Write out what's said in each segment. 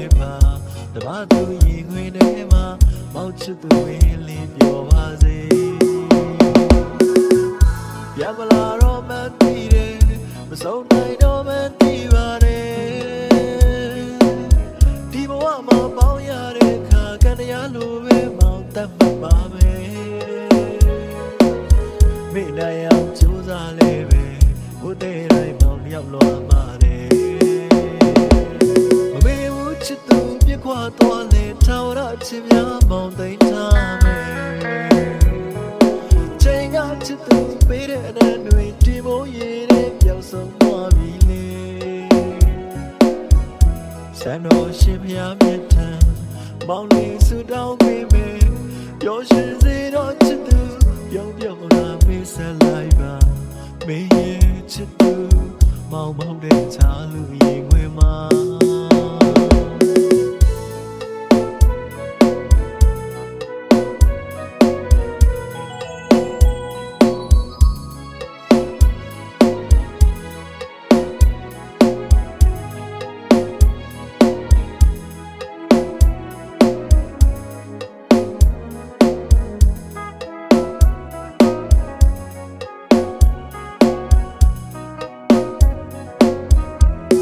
ပြစ်ပါတပါသူရင်ခွေထဲမှာမောင်ချစ်သူဝင်းလင်းပြောပါစေရမလာတော့မသိတယ်မဆုံးနိုင်တော့မသိပါတယ်ဒီဘဝမှာပေါင်းရတဲ့ခါကတရားလိုပဲမောင်းတတ်မှာပါမယ်မိနိုင်အောင်ကြိုးစားလဲပဲဘုတဲ့တိုင်းမောင်းရောက်လောပါတယ်မ ဆုံးသွားပြီလေဆန်တော်ရှင်ဖျားမြတ်ထံမောင်လေးဆူတောင်းပေးမယ်ပျော်ရွှင်စေတော့ချစ်သူပြောင်းပြောင်းလာမေးဆက်လိုက်ပါမေးရဲ့ချစ်သူမောင်မောင်တဲ့ချာလူရင်ခွေမှာ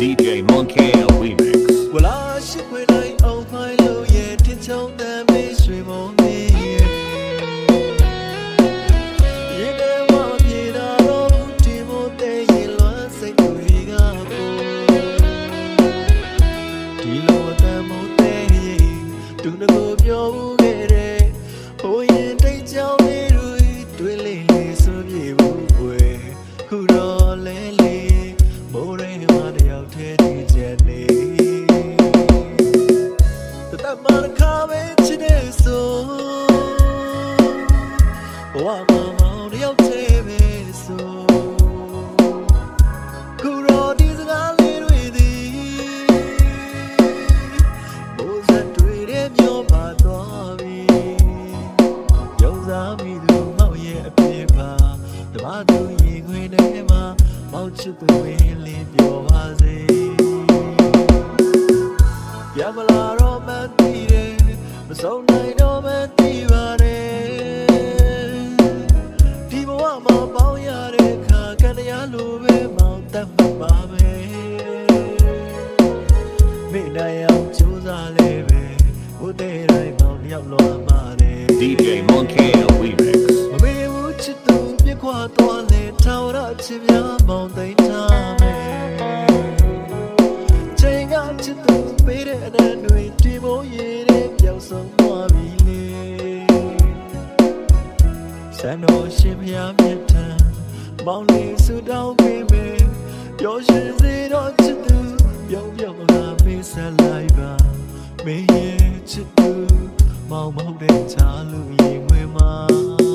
DJ Monkey Remix. ဝလာရှိခွေလိုက်အောင်ဖိုင်လို့ရဲ့ထင် တမရခါပဲချစ်တဲ့ဆိုဘဝမှာမောင်တယောက်တည်းပဲဆိုခုတော့ဒီစကားလေးတွေသည်ဘိုးစက်တွေတဲ့မျိုးပါသွားပြီယုံစားမိသူမောင်ရဲ့အပြစ်ပါတပါသူရင်ခွေထဲမှာမောင်ချစ်သူဝင်းလင်းပြောပါစေ ရမလာတော့မသိတယ်မဆုံးနိုင်တော့မသိပါတယ်ဒီဘဝမှာပေါင်းရတဲ့ခါကတရားလိုပဲမောင်းတတ်မှာပါမယ်မိနိုင်အောင်ကြိုးစားလဲပဲဘုတဲ့တိုင်းမောင်းရောက်လောပါတယ် DJ Monkey Remix. မမေဘူးချစ်သူပြခွာသွားလဲထာဝရချစ်များမောင်းသိမ်းထား ပေးတဲ့အနံတွေဒီမိုးရည်တဲ့ပြောင်းဆုံးသွားပြီလေဆန်တော်ရှင်ဖျားမြတ်ထံမောင်းလေးဆူတောင်းပေးမယ်ပျော်ရွှင်စေတော့ချစ်သူပြောင်းပြောင်းလာမေးဆက်လိုက်ပါမေးရဲ့ချစ်သူမောင်မောင်တဲ့ချာလူရင်ဝင်မှာ